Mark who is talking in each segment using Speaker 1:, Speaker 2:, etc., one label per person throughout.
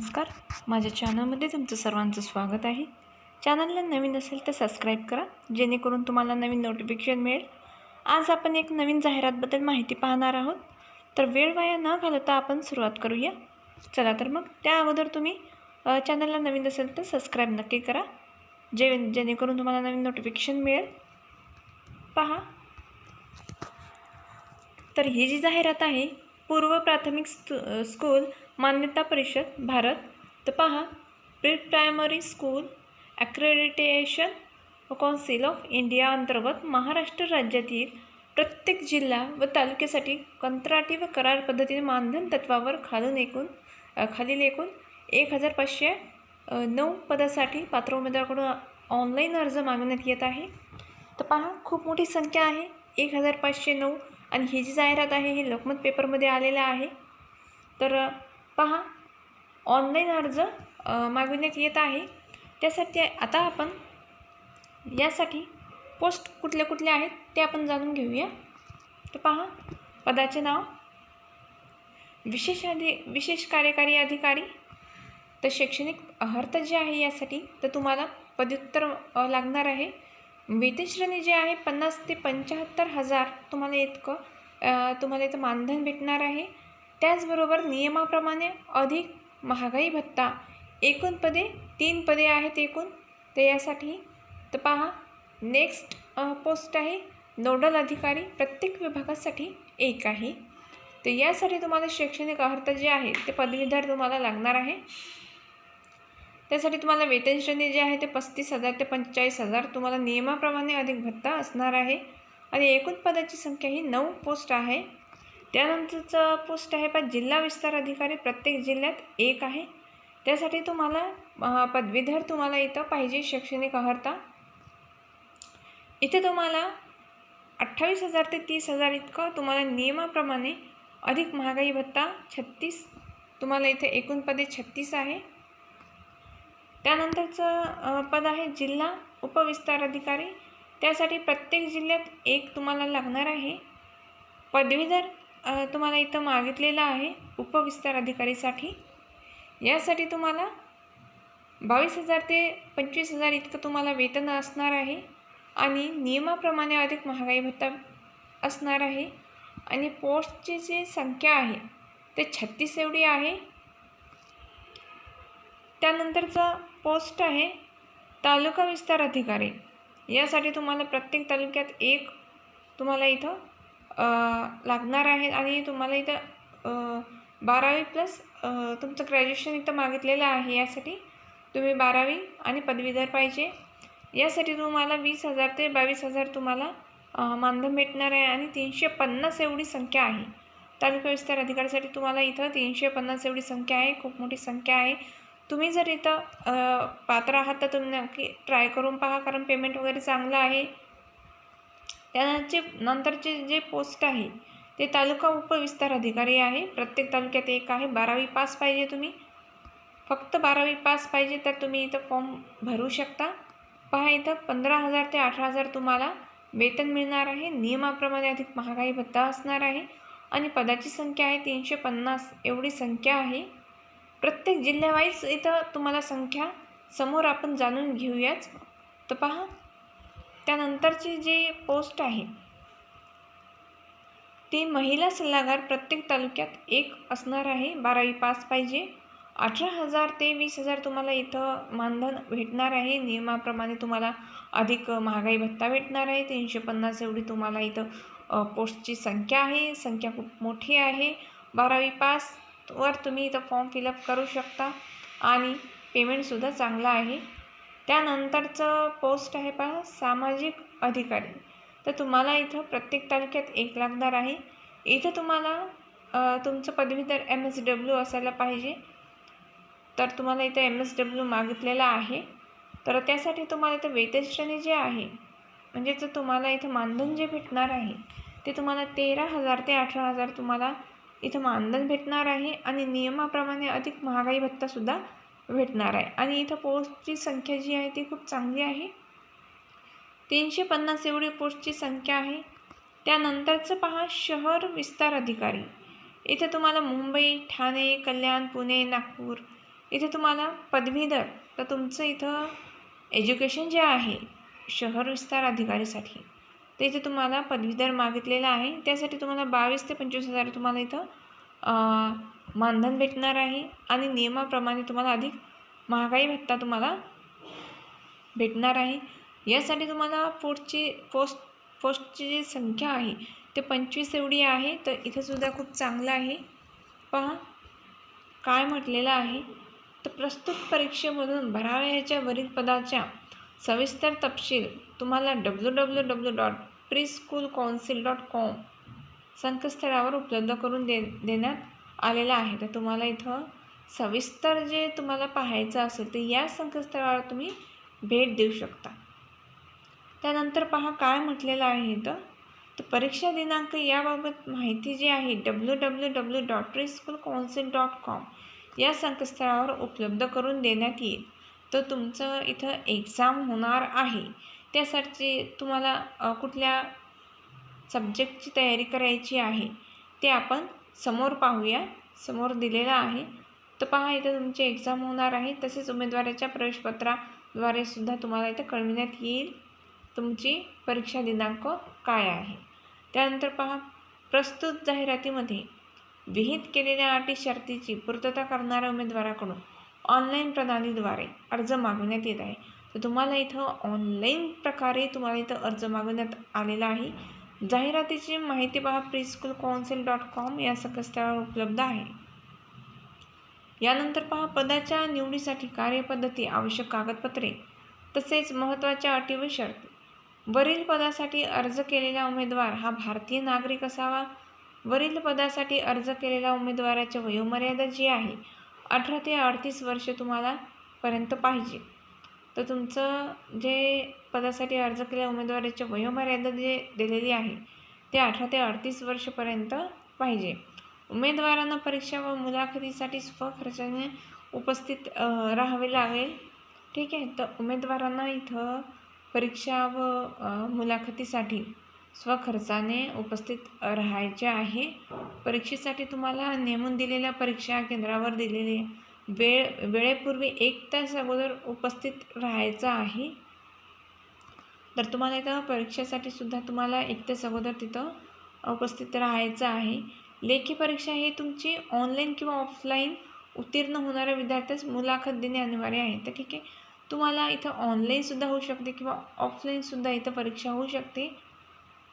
Speaker 1: नमस्कार. माझ्या चॅनलमध्ये तुमचं सर्वांचं स्वागत आहे. चॅनलला नवीन असेल तर सबस्क्राईब करा जेणेकरून तुम्हाला नवीन नोटिफिकेशन मिळेल. आज आपण एक नवीन जाहिरातबद्दल माहिती पाहणार आहोत. तर वेळ वाया न घालवता आपण सुरुवात करूया. चला तर मग त्या अगोदर तुम्ही चॅनलला नवीन असेल तर सबस्क्राईब नक्की करा. जे जेणेकरून तुम्हाला नवीन नोटिफिकेशन मिळेल. पहा. तर ही जी जाहिरात आहे पूर्व प्राथमिक स्तू स्कूल मान्यता परिषद भारत. तर पहा pre primary school accreditation council of India अंतर्गत महाराष्ट्र राज्यातील प्रत्येक जिल्हा व तालुक्यासाठी कंत्राटी व करार पद्धतीने मानधन तत्वावर खालून एकूण खालील एकूण एक हजार पाचशे नऊ पदासाठी पात्र उमेदवाराकडून ऑनलाईन अर्ज मागवण्यात येत आहे. तर पहा खूप मोठी संख्या आहे एक हजार पाचशे नऊ. आणि ही जी जाहिरात आहे ही लोकमत पेपरमध्ये आलेलं आहे. तर पहा. ऑनलाईन अर्ज मागविण्यात येत आहे. त्यासाठी आता आपण यासाठी पोस्ट कुठले कुठले आहेत ते आपण जाणून घेऊया. तर पहा पदाचे नाव. विशेष अधि विशेष कार्यकारी अधिकारी. तर शैक्षणिक अर्हता जी आहे यासाठी तर तुम्हाला पदव्युत्तर लागणार आहे. वेतनश्रेणी जे आहे पन्नास ते पंच्याहत्तर हजार तुम्हाला इतकं तुम्हाला इथं मानधन भेटणार आहे. त्याचबरोबर नियमाप्रमाणे अधिक महागाई भत्ता एकूण पदे तीन पदे आहेत एकूण. तर यासाठी तर पहा नेक्स्ट पोस्ट आहे. नोडल अधिकारी प्रत्येक विभागासाठी एक आहे. तर यासाठी तुम्हाला शैक्षणिक अर्हता जे आहे ते पदवीधर तुम्हाला लागणार आहे. त्यासाठी तुम्हाला वेतन श्रेणी जे आहे ते पस्तीस हजार ते पंचेचाळीस हजार तुम्हाला नियमाप्रमाणे अधिक भत्ता असणार आहे. आणि एकूण पदाची संख्या ही नऊ पोस्ट आहे. त्यानंतरचं पोस्ट आहे पण जिल्हा विस्तार अधिकारी प्रत्येक जिल्ह्यात एक आहे. त्यासाठी तुम्हाला पदवीधर तुम्हाला इथं पाहिजे शैक्षणिक अर्हता इथे तुम्हाला अठ्ठावीस हजार ते तीस हजार इतकं तुम्हाला नियमाप्रमाणे अधिक महागाई भत्ता छत्तीस तुम्हाला इथे एकूण पदे छत्तीस आहे. त्यानंतरचं पद आहे जिल्हा उपविस्तार अधिकारी. त्यासाठी प्रत्येक जिल्ह्यात एक तुम्हाला लागणार आहे. पदवीधर तुम्हाला इथं मागितलेलं आहे उपविस्तार अधिकारीसाठी. यासाठी तुम्हाला बावीस हजार ते पंचवीस हजार इतकं तुम्हाला वेतन असणार आहे आणि नियमाप्रमाणे अधिक महागाई भत्ता असणार आहे. आणि पोस्टची जी संख्या आहे ते छत्तीस एवढी आहे. त्यानंतरचा पोस्ट आहे तालुका विस्तार अधिकारी. यासाठी तुम्हाला प्रत्येक तालुक्यात एक तुम्हाला इथं लागणार आहेत आणि तुम्हाला इथं बारावी प्लस तुमचं ग्रॅज्युएशन इथं मागितलेलं आहे यासाठी. तुम्ही बारावी आणि पदवीधर पाहिजे. यासाठी तुम्हाला वीस हजार ते बावीस हजार तुम्हाला मानधन भेटणार आहे आणि तीनशे पन्नास एवढी संख्या आहे. तालुका विस्तार अधिकारीसाठी तुम्हाला इथं तीनशे पन्नास एवढी संख्या आहे खूप मोठी संख्या आहे. तुम्ही जर इथं पात्र आहात तर तुम्ही नक्की ट्राय करून पहा कारण पेमेंट वगैरे चांगलं आहे. त्याचे नंतरचे जे पोस्ट आहे ते तालुका उपविस्तार अधिकारी आहे. प्रत्येक तालुक्यात एक आहे. बारावी पास पाहिजे तुम्ही. फक्त बारावी पास पाहिजे तर तुम्ही इथं फॉर्म भरू शकता. पहा इथं पंधरा हजार ते अठरा हजार तुम्हाला वेतन मिळणार आहे. नियमाप्रमाणे अधिक महागाई भत्ता असणार आहे. आणि पदाची संख्या आहे तीनशे पन्नास एवढी संख्या आहे. प्रत्येक जिल्ह्यावाईज इथं तुम्हाला संख्या समोर आपण जाणून घेऊयाच तर पहा त्यानंतरची जी पोस्ट आहे ती महिला सल्लागार प्रत्येक तालुक्यात एक असणार आहे. बारावी पास पाहिजे. अठरा हजार ते वीस हजार तुम्हाला इथं मानधन भेटणार आहे. नियमाप्रमाणे तुम्हाला अधिक महागाई भत्ता भेटणार आहे. तीनशे पन्नास एवढी तुम्हाला इथं पोस्टची संख्या आहे. संख्या खूप मोठी आहे. बारावी पास वर तुम्ही इथं फॉर्म फिलअप करू शकता. आणि पेमेंटसुद्धा चांगला आहे. त्यानंतरचं पोस्ट आहे पहा सामाजिक अधिकारी. तर तुम्हाला इथं प्रत्येक तालुक्यात एक लागणार आहे. इथं तुम्हाला तुमचं पदवीधर एम एस डब्ल्यू असायला पाहिजे. तर तुम्हाला इथं एम एस डब्ल्यू मागितलेलं आहे. तर त्यासाठी तुम्हाला इथं वेतनश्रेणी जे आहे म्हणजे जर तुम्हाला इथं मानधन जे भेटणार आहे ते तुम्हाला तेरा हजार ते अठरा हजार तुम्हाला इथं मानधन भेटणार आहे. आणि नियमाप्रमाणे अधिक महागाई भत्तासुद्धा भेटणार आहे. आणि इथं पोस्टची संख्या जी आहे ती खूप चांगली आहे. तीनशे पन्नास एवढी पोस्टची संख्या आहे. त्यानंतरचं पहा शहर विस्तार अधिकारी. इथे तुम्हाला मुंबई ठाणे कल्याण पुणे नागपूर. इथे तुम्हाला पदवीधर. तर तुमचं इथं एज्युकेशन जे आहे शहर विस्तार अधिकारीसाठी ते इथे तुम्हाला पदवीधर मागितलेलं आहे. त्यासाठी तुम्हाला बावीस ते पंचवीस हजार तुम्हाला इथं मानधन भेटणार आहे आणि नियमाप्रमाणे तुम्हाला अधिक महागाई भत्ता तुम्हाला भेटणार आहे. यासाठी तुम्हाला पोस्टची पोस्ट पोस्टची जी संख्या आहे ते पंचवीस एवढी आहे. तर इथेसुद्धा खूप चांगलं आहे. पहा काय म्हटलेलं आहे? तर प्रस्तुत परीक्षेमधून भरावयाच्या वरील पदाच्या सविस्तर तपशील तुम्हाला W W W dot pre school council dot com संकेतस्थळावर उपलब्ध करून दे देण्यात आलेला आहे. तर तुम्हाला इथं सविस्तर जे तुम्हाला पाहायचं असेल तर या संकेतस्थळावर तुम्ही भेट देऊ शकता. त्यानंतर पहा काय म्हटलेलं आहे इथं. तर परीक्षा दिनांक याबाबत माहिती जी आहे W W W dot pre school council dot com या संकेतस्थळावर उपलब्ध करून देण्यात येईल. तर तुमचं इथं एक्झाम होणार आहे. त्यासाठी तुम्हाला कुठल्या सब्जेक्टची तयारी करायची आहे ते आपण समोर पाहूया. समोर दिलेला आहे. तर पहा इथं तुमची एक्झाम होणार आहे. तसेच उमेदवाराच्या प्रवेशपत्राद्वारे सुद्धा तुम्हाला इथं कळविण्यात येईल. तुमची परीक्षा दिनांक काय आहे? त्यानंतर पहा प्रस्तुत जाहिरातीमध्ये विहित केलेल्या अटी शर्तीची पूर्तता करणाऱ्या उमेदवाराकडून ऑनलाईन प्रणालीद्वारे अर्ज मागवण्यात येत आहे. तर तुम्हाला इथं ऑनलाईन प्रकारे तुम्हाला इथं अर्ज मागवण्यात आलेला आहे. जाहिरातीची माहिती पहा प्रीस्कूल कौन्सिल डॉट कॉम या संकेतस्थळावर उपलब्ध आहे. यानंतर पहा पदाच्या निवडीसाठी कार्यपद्धती आवश्यक कागदपत्रे तसेच महत्त्वाच्या अटी व शर्ती. वरील पदासाठी अर्ज केलेला उमेदवार हा भारतीय नागरिक असावा. वरील पदासाठी अर्ज केलेल्या उमेदवाराच्या वयोमर्यादा जी आहे अठरा ते अडतीस वर्ष तुम्हाला पर्यंत पाहिजे. तर तुमचं जे पदासाठी अर्ज केलेल्या उमेदवाराच्या वयोमर्यादा जे दिलेली आहे ते अठरा ते अडतीस वर्षपर्यंत पाहिजे. उमेदवारांना परीक्षा व मुलाखतीसाठी स्वखर्चाने उपस्थित राहावे लागेल. ठीक आहे तर उमेदवारांना इथं परीक्षा व मुलाखतीसाठी स्वखर्चाने उपस्थित राहायचे आहे. परीक्षेसाठी तुम्हाला नेमून दिलेल्या परीक्षा केंद्रावर दिलेले वेळ वेळेपूर्वी एक तास अगोदर उपस्थित राहायचं आहे. तर तुम्हाला इथं परीक्षेसाठी सुद्धा तुम्हाला एक तास अगोदर तिथं उपस्थित राहायचं आहे. लेखी परीक्षा ही तुमची ऑनलाईन किंवा ऑफलाईन उत्तीर्ण होणाऱ्या विद्यार्थ्यास मुलाखत देणे अनिवार्य आहे. तर ठीक आहे. तुम्हाला इथं ऑनलाईनसुद्धा होऊ शकते किंवा ऑफलाईनसुद्धा इथं परीक्षा होऊ शकते.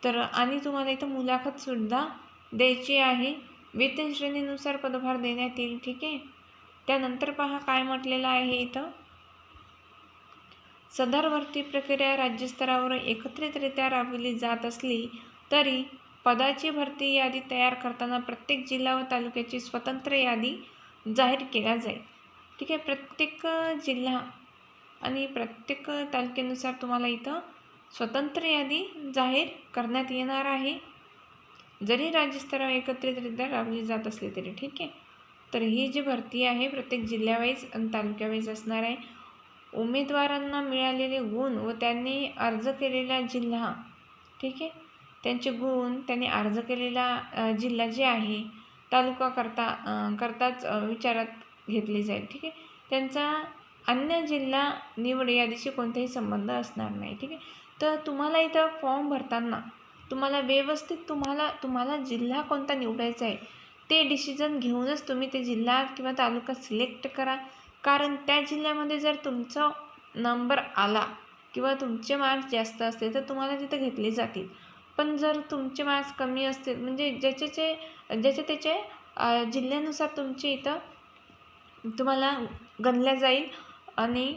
Speaker 1: तर आणि तुम्हाला इथं मुलाखतसुद्धा द्यायची आहे. वेतन श्रेणीनुसार पदभार देण्यात येईल. ठीक आहे. त्यानंतर पहा काय म्हटलेलं आहे इथं. सदर भरती प्रक्रिया राज्यस्तरावर एकत्रितरित्या राबविली जात असली तरी पदाची भरती यादी तयार करताना प्रत्येक जिल्हा व तालुक्याची स्वतंत्र यादी जाहीर केल्या जाईल. ठीक आहे प्रत्येक जिल्हा आणि प्रत्येक तालुक्यानुसार तुम्हाला इथं स्वतंत्र यादी जाहीर करण्यात येणार आहे. जरी राज्यस्तरावर एकत्रितरित्या राबवली जात असली तरी ठीक आहे. तर ही जी भरती आहे प्रत्येक जिल्ह्यावाईज आणि तालुक्यावाईज असणार आहे. उमेदवारांना मिळालेले गुण व त्यांनी अर्ज केलेला जिल्हा ठीक आहे? त्यांचे गुण त्यांनी अर्ज केलेला जिल्हा जे आहे तालुका करता करताच विचारात घेतली जाईल ठीक आहे? त्यांचा अन्य जिल्हा निवड यादीशी कोणताही संबंध असणार नाही ठीक आहे? तर तुम्हाला इथं फॉर्म भरताना तुम्हाला व्यवस्थित तुम्हाला तुम्हाला जिल्हा कोणता निवडायचा आहे ते डिसिजन घेऊनच तुम्ही ते जिल्हा किंवा तालुका सिलेक्ट करा. कारण त्या जिल्ह्यामध्ये जर तुमचा नंबर आला किंवा तुमचे मार्क्स जास्त असतील तर तुम्हाला तिथं घेतले जातील. पण जर तुमचे मार्क्स कमी असतील म्हणजे ज्याच्याचे ज्याचे त्याचे जिल्ह्यानुसार तुमचे इथं तुम्हाला गणल्या जाईल आणि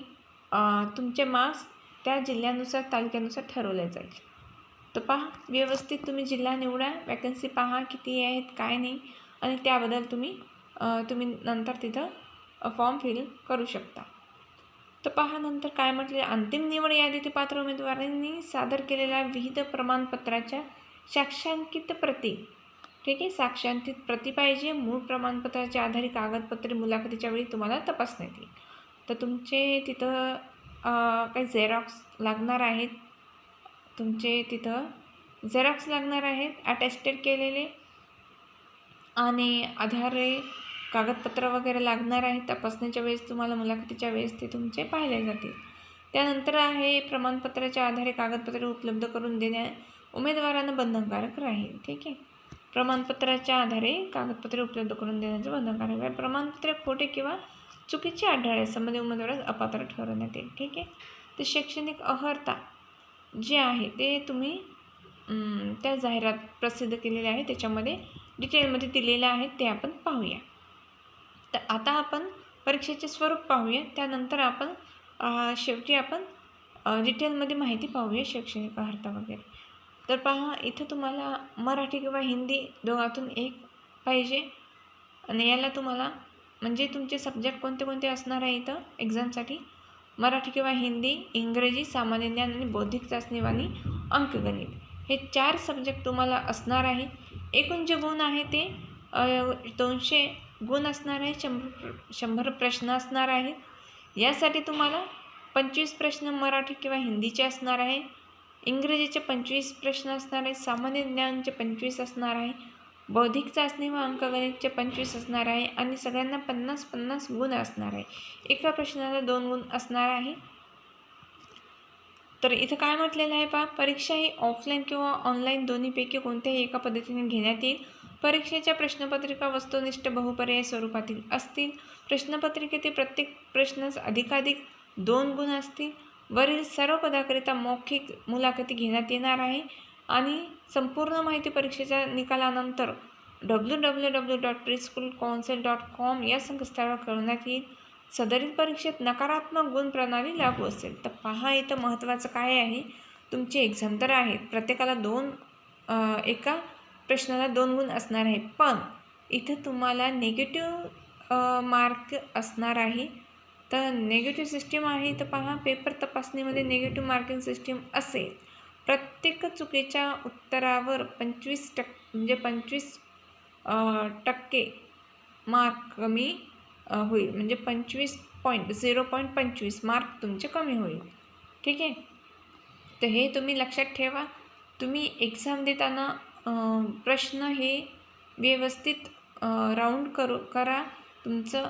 Speaker 1: तुमचे मार्क्स त्या जिल्ह्यानुसार तालुक्यानुसार ठरवले जाईल. तर पहा व्यवस्थित तुम्ही जिल्हा निवडा. वॅकन्सी पहा किती आहेत काय नाही. आणि त्याबद्दल तुम्ही तुम्ही नंतर तिथं फॉर्म फिल करू शकता. तर पहा नंतर काय म्हटले अंतिम निवड यादीतील पात्र उमेदवारांनी सादर केलेल्या विविध प्रमाणपत्राच्या साक्षांकित प्रती. ठीक आहे साक्षांकित प्रती पाहिजे मूळ प्रमाणपत्राच्या आधारे कागदपत्रे मुलाखतीच्या वेळी तुम्हाला तपासण्यात येईल. तर तुमचे तिथं काही झेरॉक्स लागणार आहेत. तुमचे तिथं झेरॉक्स लागणार आहेत अटेस्टेड केलेले. आणि आधारे कागदपत्र वगैरे लागणार आहे तपासणीच्या वेळेस तुम्हाला मुलाखतीच्या वेळेस ते तुमचे पाहिले जातील. त्यानंतर आहे प्रमाणपत्राच्या आधारे कागदपत्रे उपलब्ध करून देण्या उमेदवारांना बंधनकारक राहील ठीक आहे? प्रमाणपत्राच्या आधारे कागदपत्रे उपलब्ध करून देण्याचं बंधनकारक आहे. प्रमाणपत्रे खोटे किंवा चुकीचे आढळल्यास संबंधित उमेदवारास अपात्र ठरवण्यात येईल ठीक आहे? तर शैक्षणिक अर्हता जे आहे ते तुम्ही त्या जाहिरात प्रसिद्ध केलेले आहे. त्याच्यामध्ये डिटेलमध्ये दिलेलं आहे ते आपण पाहूया. तर आता आपण परीक्षेचे स्वरूप पाहूया. त्यानंतर आपण शेवटी आपण डिटेलमध्ये माहिती पाहूया शैक्षणिक अर्हता वगैरे. तर पहा इथं तुम्हाला मराठी किंवा हिंदी दोघातून एक पाहिजे. आणि याला तुम्हाला म्हणजे तुमचे सब्जेक्ट कोणते कोणते असणार आहे इथं? एक्झामसाठी मराठी किंवा हिंदी इंग्रजी सामान्य ज्ञान आणि बौद्धिक चाचणीवाणी आणि अंकगणित. हे चार सब्जेक्ट तुम्हाला असणार आहेत. एकूण जे गुण आहे ते दोनशे गुण असणार आहे शंभर शंभर प्रश्न असणार आहेत. यासाठी तुम्हाला पंचवीस प्रश्न मराठी किंवा हिंदीचे असणार आहे. इंग्रजीचे पंचवीस प्रश्न असणार आहे सामान्य ज्ञानचे पंचवीस असणार आहे. बौद्धिक चाचणी व अंकगणितचे पंचवीस असणार आहे. आणि सगळ्यांना पन्नास पन्नास गुण असणार आहे. एका प्रश्नाला दोन गुण असणार आहे. तर इथं काय म्हटलेलं आहे पा परीक्षा ही ऑफलाईन किंवा ऑनलाईन दोन्हीपैकी कोणत्याही एका पद्धतीने घेण्यात येईल. परीक्षेच्या प्रश्नपत्रिका वस्तुनिष्ठ बहुपर्याय स्वरूपातील असतील. प्रश्नपत्रिकेतील प्रत्येक प्रश्नास अधिकाधिक दोन गुण असतील. वरील सर्व पदाकरिता मौखिक मुलाखती घेण्यात येणार आहे. आणि संपूर्ण माहिती परीक्षेच्या निकालानंतर W W W dot preschool council dot com या संकेतस्थळावर कळवण्यात येईल. सदरील परीक्षेत नकारात्मक गुण प्रणाली लागू असेल. तर पहा इथं महत्त्वाचं काय आहे? तुमची एक्झाम तर आहेत. प्रत्येकाला दोन एका प्रश्नाला दोन गुण असणार आहे पण इथं तुम्हाला नेगेटिव्ह मार्क असणार आहे. तर नेगेटिव्ह सिस्टीम आहे. तर पहा पेपर तपासणीमध्ये निगेटिव्ह मार्किंग सिस्टीम असेल. प्रत्येक चुकीच्या उत्तरावर पंचवीस टक् म्हणजे पंचवीस टक्के मार्क कमी होईल. म्हणजे पंचवीस पॉईंट झिरो पॉईंट पंचवीस मार्क तुमचे कमी होईल. ठीक आहे? तर हे तुम्ही लक्षात ठेवा. तुम्ही एक्झाम देताना प्रश्न हे व्यवस्थित राऊंड करू करा. तुमचं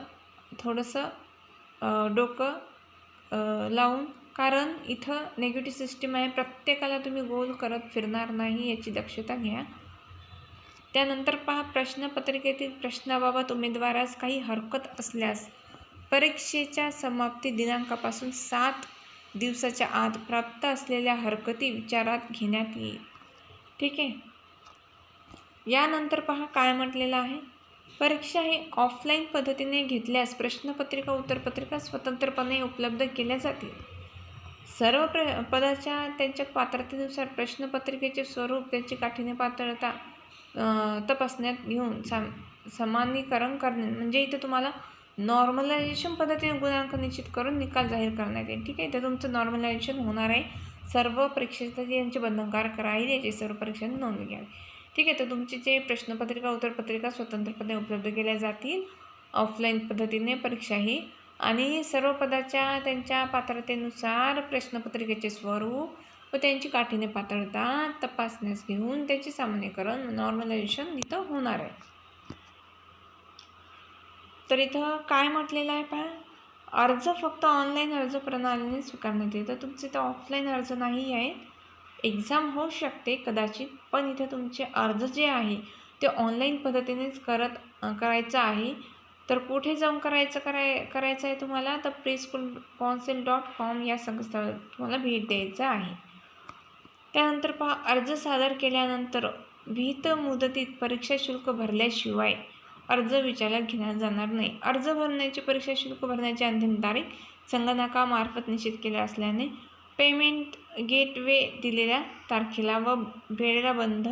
Speaker 1: थोडंसं डोकं लावून. कारण इथं नेगेटिव्ह सिस्टीम आहे. प्रत्येकाला तुम्ही गोल करत फिरणार नाही याची दक्षता घ्या. त्यानंतर पहा प्रश्नपत्रिकेतील प्रश्नाबाबत उमेदवारास काही हरकत असल्यास परीक्षेच्या समाप्ती दिनांकापासून सात दिवसाच्या आत प्राप्त असलेल्या हरकती विचारात घेण्यात येईल. ठीक आहे? यानंतर पहा काय म्हटलेलं आहे? परीक्षा ही ऑफलाईन पद्धतीने घेतल्यास प्रश्नपत्रिका उत्तरपत्रिका स्वतंत्रपणे उपलब्ध केल्या जातील. सर्व प्र पदाच्या त्यांच्या पात्रतेनुसार प्रश्नपत्रिकेचे स्वरूप त्याची काठीण्य पात्रता तपासण्यात घेऊन साम समानीकरण करणे. म्हणजे इथं तुम्हाला नॉर्मलायझेशन पद्धतीने गुणांक निश्चित करून निकाल जाहीर करण्यात येईल. ठीक आहे? इथं तुमचं नॉर्मलायझेशन होणार आहे. सर्व परीक्षेसाठी यांचे बंधनकारक राहील. याची सर्व परीक्षांनी नोंद घ्यावी. ठीक आहे? तर तुमची जे प्रश्नपत्रिका उत्तरपत्रिका स्वतंत्रपणे उपलब्ध केल्या जातील. ऑफलाईन पद्धतीने परीक्षा ही. आणि सर्व पदाच्या त्यांच्या पात्रतेनुसार प्रश्नपत्रिकेचे स्वरूप व त्यांची काठीने पातळता तपासण्यास घेऊन त्याचे सामान्यकरण नॉर्मलायझेशन इथं होणार आहे. तर इथं काय म्हटलेलं आहे पहा? अर्ज फक्त ऑनलाईन अर्ज प्रणालीने स्वीकारण्यात येतं. तर तुमचे इथं ऑफलाईन अर्ज नाही आहेत. एक्झाम होऊ शकते कदाचित पण इथे तुमचे अर्ज जे आहे ते ऑनलाईन पद्धतीनेच करत करायचं आहे. तर कुठे जाऊन करायचं कराय करायचं आहे तुम्हाला? तर pre school council dot com या संस्थेवर तुम्हाला भेट द्यायचं आहे. त्यानंतर पहा अर्ज सादर केल्यानंतर विहित मुदतीत परीक्षा शुल्क भरल्याशिवाय अर्ज विचारात घेण्यात जाणार नाही. अर्ज भरण्याची परीक्षा शुल्क भरण्याची अंतिम तारीख संगणकामार्फत निश्चित केली असल्याने पेमेंट गेटवे दिलेल्या तारखेला व वेळेला बंद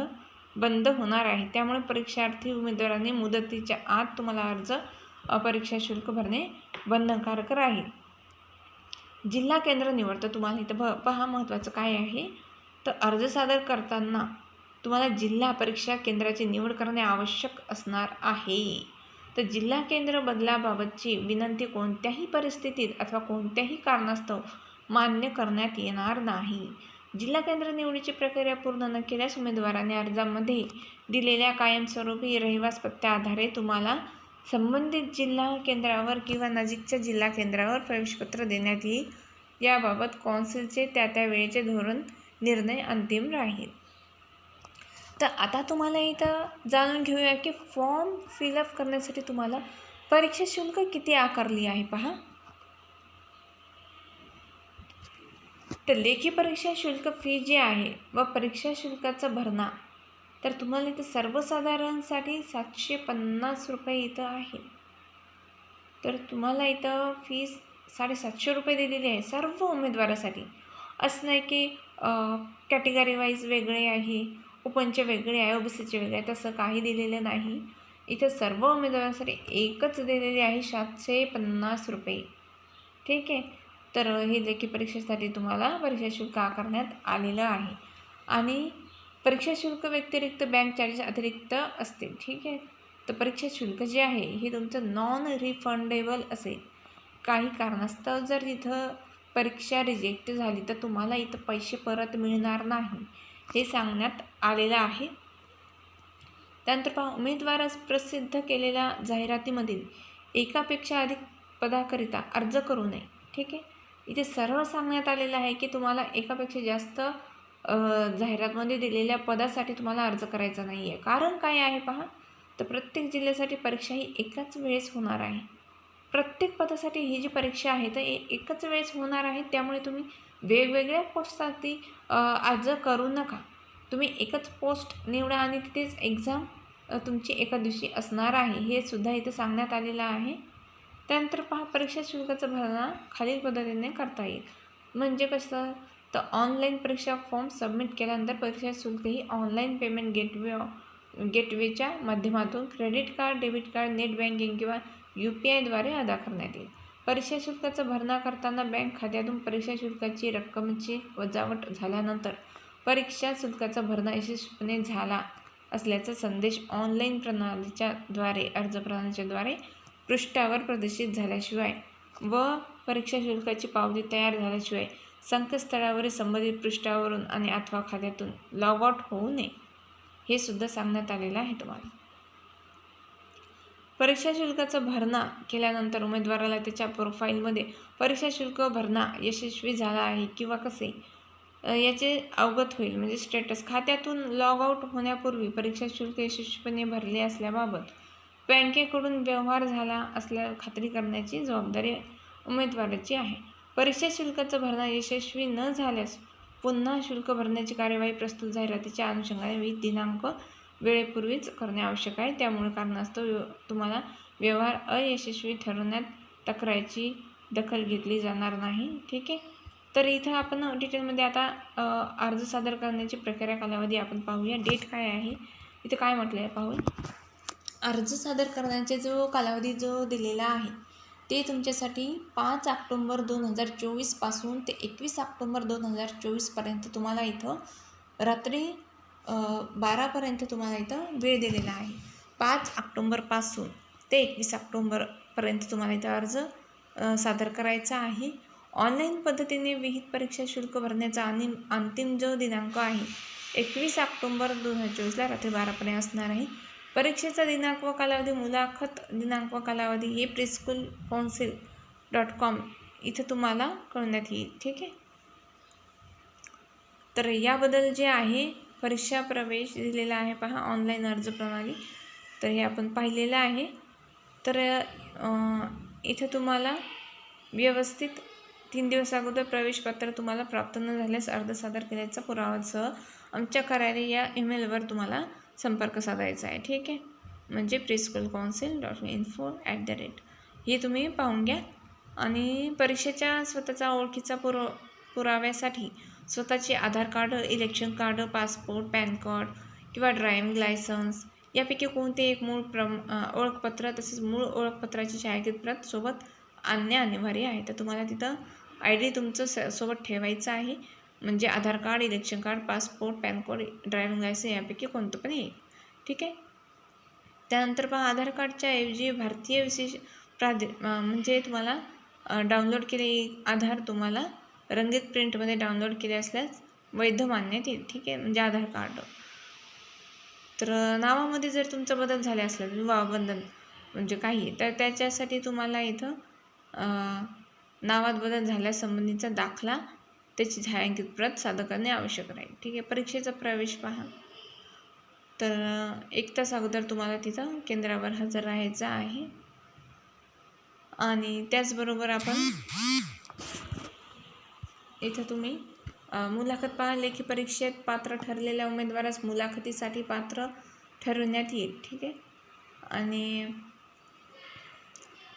Speaker 1: बंद होणार आहे. त्यामुळे परीक्षार्थी उमेदवारांनी मुदतीच्या आत तुम्हाला अर्ज परीक्षा शुल्क भरणे बंधनकारक राहील. जिल्हा केंद्र निवडतं तुम्हाला इथं भ पहा महत्त्वाचं काय आहे. तर अर्ज सादर करताना तुम्हाला जिल्हा परीक्षा केंद्राची निवड करणे आवश्यक असणार आहे. तर जिल्हा केंद्र बदलाबाबतची विनंती कोणत्याही परिस्थितीत अथवा कोणत्याही कारणास्तव मान्य करण्यात येणार नाही. जिल्हा केंद्र निवडीची प्रक्रिया पूर्ण न केल्यास उमेदवाराने अर्जामध्ये दिलेल्या कायमस्वरूपी रहिवास पत्त्या आधारे तुम्हाला संबंधित जिल्हा केंद्रावर किंवा नजीकच्या जिल्हा केंद्रावर प्रवेशपत्र देण्यात येईल. याबाबत कौन्सिलचे त्या त्या वेळेचे धोरण निर्णय अंतिम राहील. तर आता तुम्हाला इथं जाणून घेऊया की फॉर्म फिलअप करण्यासाठी तुम्हाला परीक्षा शुल्क किती आकारली आहे पहा. तर लेखी परीक्षा शुल्क फी जी आहे व परीक्षा शुल्काचा भरणा तर तुम्हाला इथं सर्वसाधारणसाठी सातशे पन्नास रुपये इथं आहे. तर तुम्हाला इथं फीस साडेसातशे रुपये दिलेली आहे सर्व उमेदवारासाठी. असं नाही की कॅटेगरी वाईज वेगळे आहे ओपनचे वेगळे आहे ओबीसीचे वेगळे आहे तसं काही दिलेलं नाही. इथं सर्व उमेदवारांसाठी एकच दिलेली आहे सातशे पन्नास रुपये. ठीक आहे? तर हे लेखी परीक्षेसाठी तुम्हाला परीक्षा शुल्क आकारण्यात आलेलं आहे. आणि परीक्षा शुल्क व्यतिरिक्त बँक चार्जेस अतिरिक्त असतील. ठीक आहे? तर परीक्षा शुल्क जे आहे हे तुमचं नॉन रिफंडेबल असेल. काही कारणास्तव जर तिथं परीक्षा रिजेक्ट झाली तर तुम्हाला इथं पैसे परत मिळणार नाही. हे सांगण्यात आलेलं आहे. त्यानंतर पहा उमेदवारास प्रसिद्ध केलेल्या जाहिरातीमधील एकापेक्षा अधिक पदाकरिता अर्ज करू नये. ठीक आहे? इथे सरळ सांगण्यात आलेलं आहे की तुम्हाला एकापेक्षा जास्त जाहिरातमध्ये दिलेल्या पदासाठी तुम्हाला अर्ज करायचा नाही आहे कारण काय आहे पहा तर प्रत्येक जिल्ह्यासाठी परीक्षा ही एकाच वेळेस होणार आहे. प्रत्येक पदासाठी ही जी परीक्षा आहे तर एकच वेळेस होणार आहे त्यामुळे तुम्ही वेगवेगळ्या पोस्टसाठी अर्ज करू नका. तुम्ही एकच पोस्ट निवडा आणि तिथेच एक्झाम तुमची एका दिवशी असणार आहे हे सुद्धा इथं सांगण्यात आलेलं आहे. त्यानंतर पहा परीक्षा शुल्काचा भरणा खालील पद्धतीने करता येईल. म्हणजे कसं? तर ऑनलाईन परीक्षा फॉर्म सबमिट केल्यानंतर परीक्षा शुल्क ही ऑनलाईन पेमेंट गेटवे गेटवेच्या माध्यमातून credit card debit card net banking किंवा यू पी आयद्वारे अदा करण्यात येईल. परीक्षा शुल्काचा भरणा करताना बँक खात्यातून परीक्षा शुल्काची रक्कमची वजावट झाल्यानंतर परीक्षा शुल्काचा भरणा यशस्वीपणे झाला असल्याचा संदेश ऑनलाईन प्रणालीच्या द्वारे अर्ज प्रणालीच्या द्वारे पृष्ठावर प्रदर्शित झाल्याशिवाय व परीक्षा शुल्काची पावती तयार झाल्याशिवाय संकेतस्थळावरील संबंधित पृष्ठावरून आणि अथवा खात्यातून लॉग आउट होऊ नये हे सुद्धा सांगण्यात आलेलं आहे तुम्हाला. परीक्षा शुल्काचा भरणा केल्यानंतर उमेदवाराला त्याच्या प्रोफाईलमध्ये परीक्षा शुल्क भरणा यशस्वी झाला आहे किंवा कसे? याचे अवगत होईल. म्हणजे स्टेटस खात्यातून लॉग आऊट होण्यापूर्वी परीक्षा शुल्क यशस्वीपणे भरले असल्याबाबत बँकेकडून व्यवहार झाला असल्या खात्री करण्याची जबाबदारी उमेदवाराची आहे. परीक्षा शुल्काचा भरणा यशस्वी न झाल्यास पुन्हा शुल्क भरण्याची कार्यवाही प्रस्तुत जाहिरातीच्या अनुषंगाने विविध दिनांक वेळेपूर्वीच करणे आवश्यक आहे. त्यामुळे कारणास्तव तुम्हाला व्यवहार अयशस्वी ठरवण्यात तक्रारीची दखल घेतली जाणार नाही. ठीक आहे? तर इथं आपण डिटेलमध्ये आता अर्ज सादर करण्याची प्रक्रिया कालावधी आपण पाहूया. डेट काय आहे? इथं काय म्हटलं आहे पाहूया अर्ज सादर करण्याचा जो कालावधी जो दिलेला आहे ते तुमच्यासाठी पाच ऑक्टोंबर दोन हजार चोवीसपासून ते एकवीस ऑक्टोंबर दोन हजार चोवीसपर्यंत तुम्हाला इथं रात्री बारापर्यंत तुम्हाला इथं वेळ दिलेला आहे. पाच ऑक्टोंबरपासून ते एकवीस ऑक्टोंबरपर्यंत तुम्हाला इथं अर्ज सादर करायचा आहे. ऑनलाईन पद्धतीने विहित परीक्षा शुल्क भरण्याचा आणि अंतिम जो दिनांक आहे एकवीस ऑक्टोंबर दोन हजार चोवीसला रात्री बारापर्यंत असणार आहे. परीक्षेचा दिनांक व कालावधी मुलाखत दिनांक व कालावधी हे प्रिस्कूल कौन्सिल डॉट कॉम इथं तुम्हाला कळण्यात येईल. ठीक आहे? तर याबद्दल जे आहे परीक्षा प्रवेश दिलेला आहे पहा ऑनलाईन अर्ज प्रणाली. तर हे आपण पाहिलेलं आहे. तर इथं तुम्हाला व्यवस्थित तीन दिवस अगोदर प्रवेशपत्र तुम्हाला प्राप्त न झाल्यास अर्ज सादर केल्याचा पुरावासह आमच्या कार्यालय या ईमेलवर तुम्हाला संपर्क साधायचा आहे. ठीक आहे? म्हणजे preschool council dot info at the rate हे तुम्ही पाहून घ्या. आणि परीक्षेच्या स्वतःचा ओळखीचा पुर पुराव्यासाठी स्वतःचे Aadhaar card election card passport PAN card किंवा ड्रायव्हिंग लायसन्स यापैकी कोणते एक मूळ प्रम ओळखपत्र तसेच मूळ ओळखपत्राची छायाचित प्रत सोबत आणणे अनिवार्य आहे. तर तुम्हाला तिथं आय डी तुमचं स सोबत ठेवायचं आहे. म्हणजे Aadhaar card election card passport PAN card driving licence यापैकी कोणतं पण येईल. ठीक आहे? त्यानंतर पहा आधार कार्डच्या ऐवजी भारतीय विशेष प्राधि म्हणजे तुम्हाला डाउनलोड केले आधार तुम्हाला रंगीत प्रिंटमध्ये डाउनलोड केले असल्यास वैध मान्य येतील ठीक आहे? म्हणजे आधार कार्ड. तर नावामध्ये जर तुमचा बदल झाले असला म्हणजे विवाह बंधन म्हणजे काही तर त्याच्यासाठी तुम्हाला इथं नावात बदल झाल्यासंबंधीचा दाखला त्याची छायांकित प्रत सादर करणे आवश्यक राहील ठीक आहे? परीक्षेचा प्रवेश पहा. तर एक तास अगोदर तुम्हाला तिथं केंद्रावर हजर राहायचं आहे. आणि त्याचबरोबर आपण इथं तुम्ही मुलाखत पहा लेखी परीक्षेत पात्र ठरलेल्या उमेदवारास मुलाखतीसाठी पात्र ठरवण्यात येईल ठीक आहे? आणि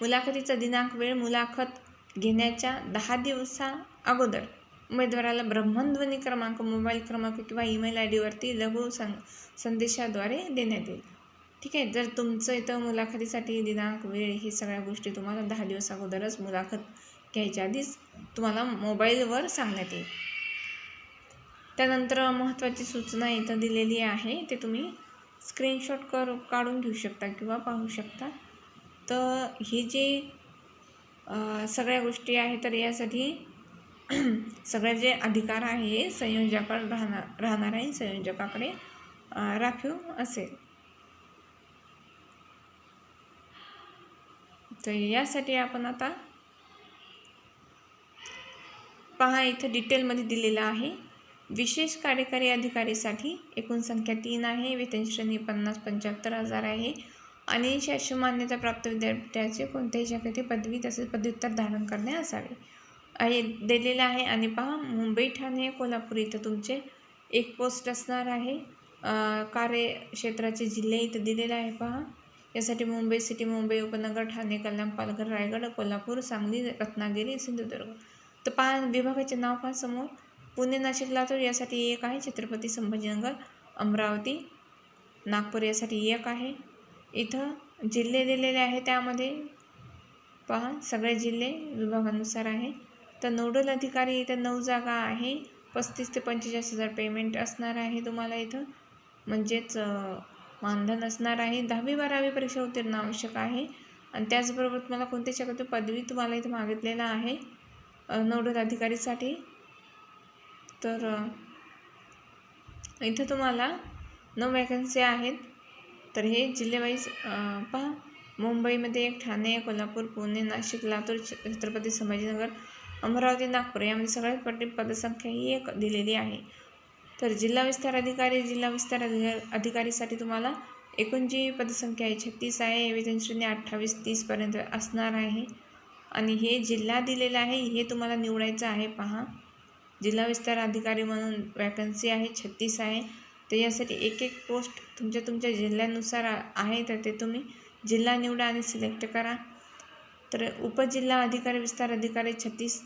Speaker 1: मुलाखतीचा दिनांक वेळ मुलाखत घेण्याच्या दहा दिवसा अगोदर उमेदवाराला ब्रह्मध्वनी क्रमांक मोबाईल क्रमांक किंवा ईमेल आय डीवरती लघु सं संदेशाद्वारे देण्यात येईल ठीक आहे? जर तुमचं इथं मुलाखतीसाठी दिनांक वेळ ही सगळ्या गोष्टी तुम्हाला दहा दिवस अगोदरच मुलाखत घ्यायच्या आधीच तुम्हाला मोबाईलवर सांगण्यात येईल. त्यानंतर महत्त्वाची सूचना इथं दिलेली आहे ते तुम्ही स्क्रीनशॉट कर काढून घेऊ शकता किंवा पाहू शकता. तर ही जी सगळ्या गोष्टी आहेत तर यासाठी सगळे जे अधिकार आहे संयोजकाकडे राहणार राहणार आहे संयोजकाकडे राखीव असेल. तर यासाठी आपण आता पहा इथं डिटेलमध्ये दिलेलं आहे. विशेष कार्यकारी अधिकारीसाठी एकूण संख्या तीन आहे वेतन श्रेणी पन्नास पंच्याहत्तर हजार आहे. आणि शासकीय मान्यता प्राप्त विद्यापीठाचे कोणत्याही शाखेतील पदवी तसेच पदव्युत्तर धारण करणे असावे. आहे दिलेलं आहे. आणि पहा मुंबई ठाणे कोल्हापूर इथं तुमचे एक पोस्ट असणार आहे. कार्यक्षेत्राचे जिल्हे इथं दिलेले आहे पहा. यासाठी मुंबई सिटी मुंबई उपनगर ठाणे कल्याण पालघर रायगड कोल्हापूर सांगली रत्नागिरी सिंधुदुर्ग. तर पहा विभागाचे नाव पहा समोर. पुणे नाशिक लातूर यासाठी एक आहे. छत्रपती संभाजीनगर अमरावती नागपूर यासाठी एक आहे. इथं जिल्हे दिलेले आहे त्यामध्ये. पहा सगळे जिल्हे विभागानुसार आहे. तर नोडल अधिकारी इथं नऊ जागा आहे. पस्तीस ते पंचेचाळीस हजार पेमेंट असणार आहे तुम्हाला इथं. म्हणजेच मानधन असणार आहे. दहावी बारावी परीक्षा उत्तीर्ण आवश्यक आहे. आणि त्याचबरोबर तुम्हाला कोणत्या शाखेतून पदवी तुम्हाला इथं मागितलेला आहे. नोडल अधिकारीसाठी तर इथं तुम्हाला नऊ वॅकन्सी आहेत. तर हे जिल्हेवाईज पहा. मुंबईमध्ये एक ठाणे कोल्हापूर पुणे नाशिक लातूर छ- छत्रपती संभाजीनगर अमरावती नागपूर यामध्ये सगळ्यात पटी पदसंख्या ही एक दिलेली आहे. तर जिल्हा विस्तार अधिकारी जिल्हा विस्तार अधिका अधिकारीसाठी तुम्हाला एकूण जी पदसंख्या आहे छत्तीस आहे. वेतन श्रेणी अठ्ठावीस तीसपर्यंत असणार आहे. आणि हे जिल्हा दिलेला आहे हे तुम्हाला निवडायचं आहे पहा. जिल्हा विस्तार अधिकारी म्हणून वॅकन्सी आहे छत्तीस आहे. तर यासाठी एक एक पोस्ट तुमच्या तुमच्या जिल्ह्यानुसार आहे तर ते तुम्ही जिल्हा निवडा आणि सिलेक्ट करा. तर उपजिल्हा अधिकारी विस्तार अधिकारी छत्तीस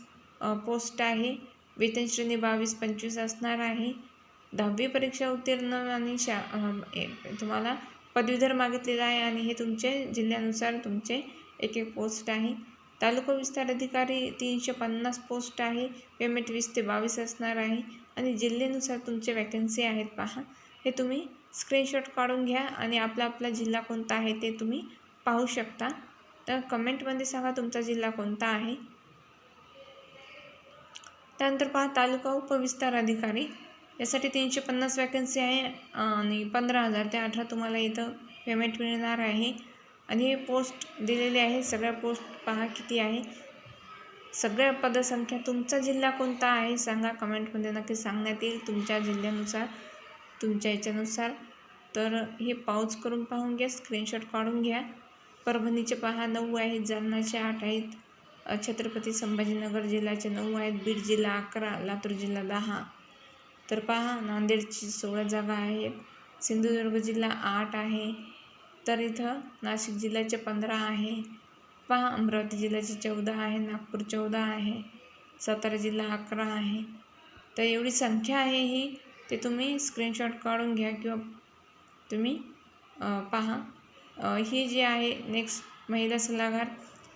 Speaker 1: पोस्ट आहे. वेतन श्रेणी बावीस पंचवीस असणार आहे. दहावी परीक्षा उत्तीर्ण आणि शा तुम्हाला पदवीधर मागितलेला आहे आणि हे तुमचे जिल्ह्यानुसार तुमचे एक एक पोस्ट आहे. तालुका विस्तार अधिकारी तीनशे पन्नास पोस्ट आहे. पेमेंट वीस ते बावीस असणार आहे. आणि जिल्ह्यानुसार तुमचे वॅकन्सी आहेत पहा. हे तुम्ही स्क्रीनशॉट काढून घ्या आणि आपला आपला जिल्हा कोणता आहे ते तुम्ही पाहू शकता. तर कमेंटमध्ये सांगा तुमचा जिल्हा कोणता आहे. त्यानंतर पहा तालुका उपविस्तार अधिकारी. यासाठी तीनशे पन्नास वॅकन्सी आहे आणि पंधरा हजार ते अठरा तुम्हाला इथं पेमेंट मिळणार आहे. आणि हे पोस्ट दिलेले आहे सगळ्या पोस्ट पहा किती आहे. सगळ्या पदसंख्या तुमचा जिल्हा कोणता आहे सांगा कमेंटमध्ये नक्की सांगण्यात येईल. तुमच्या जिल्ह्यानुसार तुमच्या याच्यानुसार. तर हे पाऊच करून पाहून घ्या स्क्रीनशॉट काढून घ्या. परभणीचे पहा नऊ आहेत जालनाचे आठ आहेत. छत्रपती संभाजीनगर जिल्ह्याचे नऊ आहेत बीड जिल्हा अकरा लातूर जिल्हा दहा. तर पहा नांदेडची सोळा जागा आहेत. सिंधुदुर्ग जिल्हा आठ आहे. तर इथं नाशिक जिल्ह्याचे पंधरा आहे. पहा अमरावती जिल्ह्याचे चौदा आहे नागपूर चौदा आहे सातारा जिल्हा अकरा आहे. तर एवढी संख्या आहे ही ते तुम्ही स्क्रीनशॉट काढून घ्या किंवा तुम्ही पहा. ही जी आहे नेक्स्ट महिला सल्लागार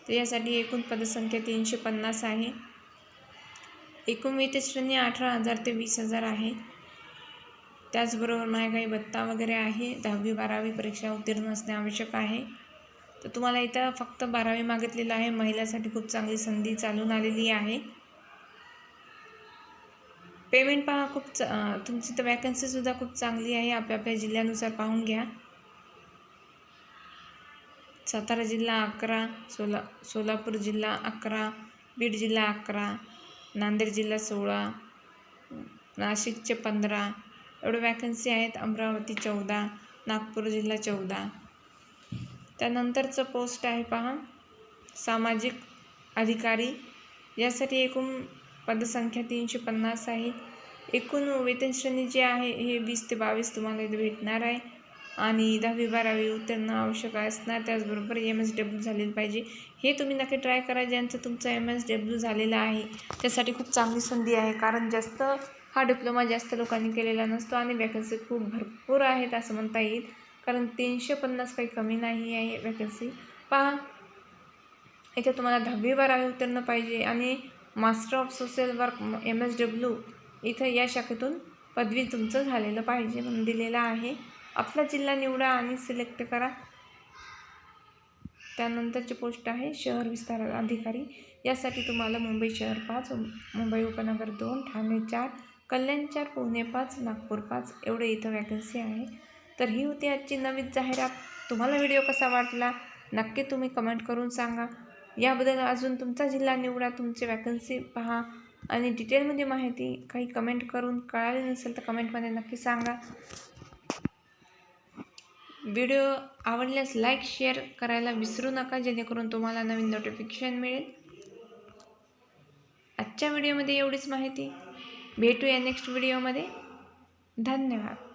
Speaker 1: तर यासाठी एकूण पदसंख्या तीनशे पन्नास आहे. एकूण वेतश्रेणी अठरा हजार ते वीस हजार आहे. त्याचबरोबर महागाई भत्ता वगैरे आहे. दहावी बारावी परीक्षा उत्तीर्ण असणे आवश्यक आहे. तर तुम्हाला इथं फक्त बारावी मागितलेलं आहे. महिलासाठी खूप चांगली संधी चालून आलेली आहे. पेमेंट पहा खूप च तुमची तर वॅकन्सीसुद्धा खूप चांगली आहे. आपल्या आपल्या जिल्ह्यानुसार पाहून घ्या. सातारा जिल्हा अकरा सोला सोलापूर जिल्हा अकरा बीड जिल्हा अकरा नांदेड जिल्हा सोळा नाशिकचे पंधरा एवढं वॅकन्सी आहेत. अमरावती चौदा नागपूर जिल्हा चौदा. त्यानंतरचं पोस्ट आहे पहा. सामाजिक अधिकारी. यासाठी एकूण पदसंख्या तीनशे पन्नास आहे. एकूण वेतन श्रेणी जी आहे हे वीस ते बावीस तुम्हाला इथे भेटणार आहे. आणि दहावी बारावी उत्तीर्ण आवश्यक असणार. त्याचबरोबर एम एस डब्ल्यू झालेलं पाहिजे. हे तुम्ही नक्की ट्राय करा. ज्यांचं तुमचं एम एस डब्ल्यू झालेलं आहे त्यासाठी खूप चांगली संधी आहे. कारण जास्त हा डिप्लोमा जास्त लोकांनी केलेला नसतो आणि वॅकन्सी खूप भरपूर आहेत असं म्हणता येईल. कारण तीनशे पन्नास काही कमी नाही आहे वॅकन्सी पहा इथे तुम्हाला दहावी बारावी उत्तीर्ण पाहिजे आणि master of social work M S W इथं या शाखेतून पदवी तुमचं झालेलं पाहिजे म्हणून दिलेलं आहे. आपला जिल्हा निवडा आणि सिलेक्ट करा. त्यानंतरची पोस्ट आहे शहर विस्तार अधिकारी. यासाठी तुम्हाला मुंबई शहर पाच मुंबई उपनगर दोन ठाणे चार कल्याण चार पुणे पाच नागपूर पाच एवढे इथं वॅकन्सी आहे. तर ही होती आजची नवीन जाहिरात. तुम्हाला व्हिडिओ कसा वाटला? नक्की तुम्ही कमेंट करून सांगा. याबद्दल अजून तुमचा जिल्हा निवडा तुमची वॅकन्सी पहा. आणि डिटेलमध्ये माहिती काही कमेंट करून कळाली नसेल तर कमेंटमध्ये नक्की सांगा. व्हिडिओ आवडल्यास लाईक शेअर करायला विसरू नका जेणेकरून तुम्हाला नवीन नोटिफिकेशन मिळेल. आजच्या व्हिडिओमध्ये एवढीच माहिती. भेटूया नेक्स्ट व्हिडिओमध्ये धन्यवाद.